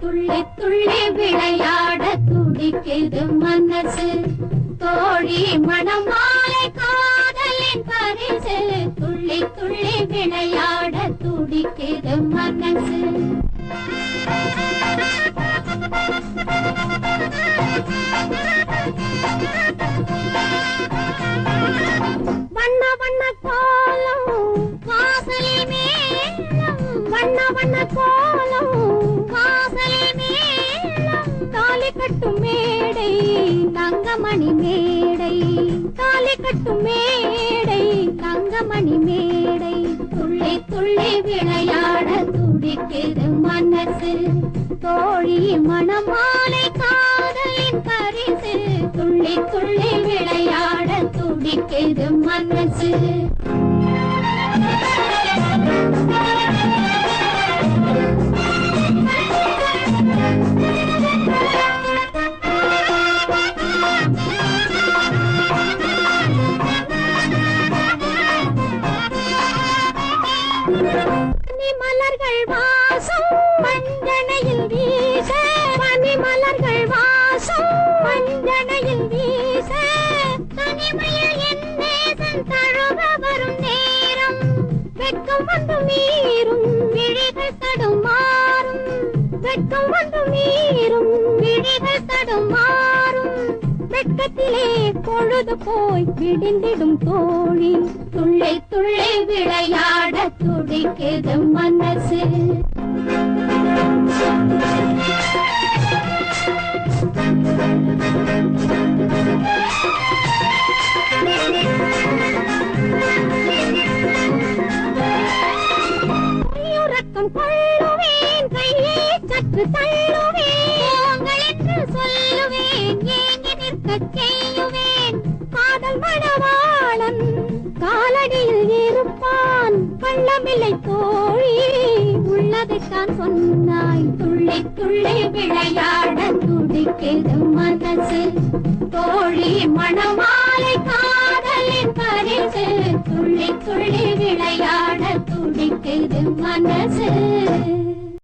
துள்ளி துள்ளி விளையாட துடிக்கிறது மனசு. தோழி மனமா வண்ண வண்ண கோலம் வாசலில் மேலம் வண்ண வண்ண கோலம் வாசலில் மேலம் தாலி கட்டும் மேடை தங்கமணி மேடை. தாலி கட்டும் மேடை தங்கமணி மேடை. துள்ளி துள்ளி விளையாட துடிக்குது மனசு தோழி மணமாலை காதலின் பரிசு துள்ளி துள்ளி விளையாட துடிக்குது மனசு மலர்கள் வாசம் மஞ்சனையில் வீச பனி மலர்கள் வாசம் மஞ்சனையில் வீச. தனிமையில் என் நேசன் தழுவ வரும் நேரம் வெட்கம் வந்து மீறும் விழிகள் தடுமாறும். வெட்கம் வந்து மீறும் விழிகள் தடுமாறும். வெட்கத்திலே பொழுது போய் விடிந்திடும் தோழி. துள்ளை துள்ளை விளையாட துடிக்கிறது மனசு. கையுறக்கம் கொள்ளுவேன் கையை சற்று தள்ளுவேன் ஏங்கி செய்யுவேன். காதல் மணவாளன் காலடியில் இருப்பான் கள்ளமில்லை தோழி உள்ளதைத்தான் சொன்னாய். துள்ளி துள்ளி விளையாட துடிக்கிறது மனசு. தோழி மணமாலை காதலின் பரிசு துள்ளி துள்ளி விளையாட மனசு.